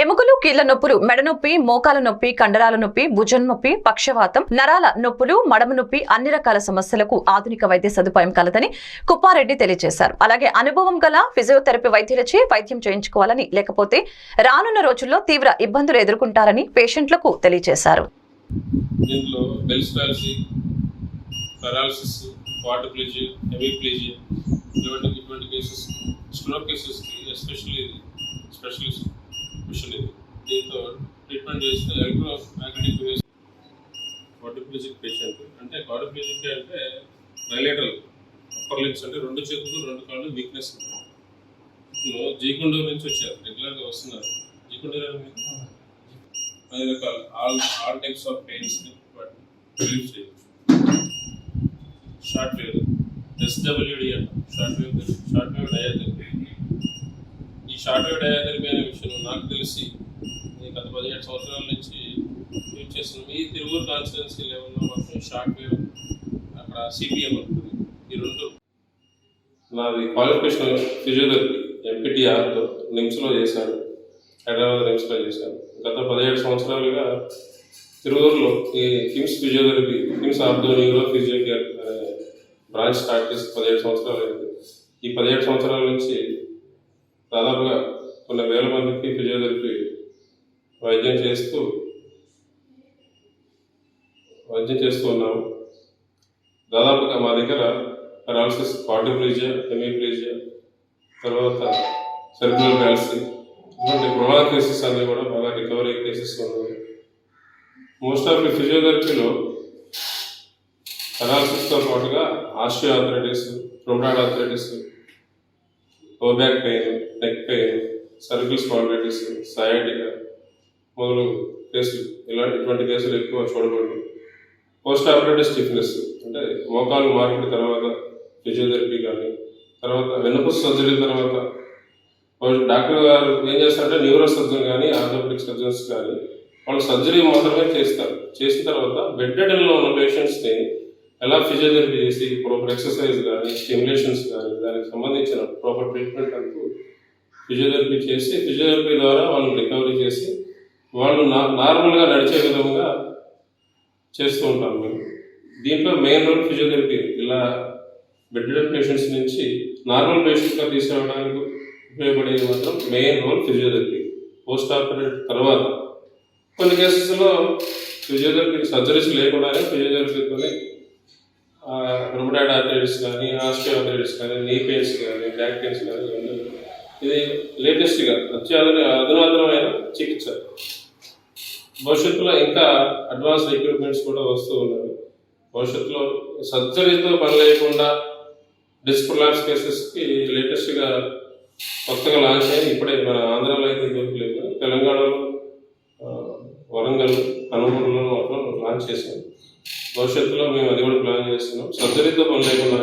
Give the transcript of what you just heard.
ఎముకలు కీళ్ళ నొప్పులు మెడ నొప్పి మోకాల నొప్పి కండరాల నొప్పి భుజం నొప్పి పక్షవాతం నరాల నొప్పులు మడమ నొప్పి అన్ని రకాల సమస్యలకు ఆధునిక వైద్య సదుపాయం కలదని కుప్పారెడ్డి తెలియజేశారు. అలాగే అనుభవం గల ఫిజియోథెరపీ వైద్యులచే వైద్యం చేయించుకోవాలని లేకపోతే రానున్న రోజుల్లో తీవ్ర ఇబ్బందులు ఎదుర్కొంటారని పేషెంట్లకు తెలియజేశారు. ఇటువంటి కేసెస్ కేసెస్కి ఎస్పెషల్లీ స్పెషలిస్ట్ మిషన్ ఇది. దీంతో ట్రీట్మెంట్ చేస్తే electromagnetic waves quadriplegic patient అంటే క్వాడ్రిప్లీజిక్ అంటే బయలేటరల్ అప్పర్ లిమ్స్ అంటే రెండు చేతులు రెండు కాళ్ళు వీక్నెస్ జీకుండూరు నుంచి వచ్చారు. రెగ్యులర్గా వస్తున్నారు. జీకుండూరు అని అన్ని రకాల all all types of pains relief చేయొచ్చు. షార్ట్ వేవ్ ఎస్డబ్ల్యూడి అంట. Short wave short wave diathermy shortwave short అనే విషయం నాకు తెలిసి నేను గత పదిహేడు సంవత్సరాల నుంచి యూజ్ చేస్తున్నాం ఈ తిరువురు కాన్స్టిట్యున్సీ లెవెల్లో మాత్రం షార్ట్వేవ్ అక్కడ సిపిఎం ఉంటుంది ఈ రెండు నాది క్వాలిఫికేషన్ ఫిజియోథెరపీ ఎంపీటీఆర్తో నిమ్స్లో చేశాను. హైదరాబాద్ నిమ్స్లో చేశాను. గత పదిహేడు సంవత్సరాలుగా తిరువూరులో ఈ కిమ్స్ ఫిజియోథెరపీ కిమ్స్ ఆర్థోనియోలో ఫిజియోకేర్ అనే బ్రాంచ్ స్టార్ట్ చేసి పదిహేడు సంవత్సరాలు అయింది. ఈ పదిహేడు సంవత్సరాల నుంచి దాదాపుగా కొన్ని వేల మందికి ఫిజియోథెరపీ వైద్యం చేస్తూ వైద్యం చేస్తూ ఉన్నాము. దాదాపుగా మా దగ్గర పెరాలసిస్ క్వాడ్రిప్లీజియా హెమీప్లీజియా తర్వాత సెరిబ్రల్ పాలసీ ఇటువంటి ప్రమాద కేసెస్ అన్నీ కూడా బాగా రికవరీ కేసెస్ ఉన్నాయి. మోస్ట్ ఆఫ్ ది ఫిజియోథెరపీలో పెరాలసిస్తో పాటుగా osteoarthritis rheumatoid arthritis back pain neck pain cervical spondylitis sciatica. మొదలు కేసులు ఇలాంటి ఇటువంటి కేసులు ఎక్కువ చూడకూడదు. పోస్ట్ ఆపరేటివ్ స్టిఫ్నెస్ అంటే మోకాలు మార్పిడి తర్వాత ఫిజియోథెరపీ కానీ తర్వాత వెన్నుపూస సర్జరీ తర్వాత. వాళ్ళు డాక్టర్ గారు ఏం చేస్తారంటే న్యూరో సర్జన్ కానీ ఆర్థోపెడిక్ సర్జన్స్ కానీ వాళ్ళు సర్జరీ మాత్రమే చేస్తారు. చేసిన తర్వాత బెడ్లో ఉన్న పేషెంట్స్ని ఎలా ఫిజియోథెరపీ చేసి ప్రాపర్ ఎక్సర్సైజ్ కానీ స్టిమ్యులేషన్స్ కానీ దానికి సంబంధించిన ప్రాపర్ ట్రీట్మెంట్ అంటూ ఫిజియోథెరపీ చేసి ఫిజియోథెరపీ ద్వారా వాళ్ళని రికవరీ చేసి వాళ్ళు నార్మల్గా నడిచే విధంగా చేస్తూ ఉంటాం మేము దీంట్లో మెయిన్ రోల్ ఫిజియోథెరపీ ఇలా బెడ్ పేషెంట్స్ నుంచి నార్మల్ పేషెంట్గా తీసుకురావడానికి ఉపయోగపడేది మాత్రం main role physiotherapy. Post operate తర్వాత. కొన్ని కేసెస్లో ఫిజియోథెరపీ సర్జరీస్ లేకుండానే ఫిజియోథెరపీతోనే రుమడాడ్ ఆథరైటిస్ కానీ ఆస్టియో ఆథరైటిస్ కానీ నీ పెయిన్స్ కానీ బ్యాక్ పెయిన్స్ కానీ ఇవన్నీ ఇది లేటెస్ట్గా అత్యాధున అధునాతనమైన చికిత్స. భవిష్యత్తులో ఇంకా అడ్వాన్స్డ్ ఎక్విప్మెంట్స్ కూడా వస్తూ ఉన్నాయి. భవిష్యత్తులో సర్జరీతో పని లేకుండా డిస్క్ ల్యాబ్స్ కేసెస్కి లేటెస్ట్గా కొత్తగా లాంచ్ అయ్యి ఇప్పుడే మన ఆంధ్రాలో అయితే దొరకలేదు తెలంగాణలో వరంగల్ హనుమూరులో మాత్రం లాంచ్ చేసాం భవిష్యత్తులో మేము అది కూడా ప్లాన్ చేస్తున్నాం. సర్జరీతో పని లేకుండా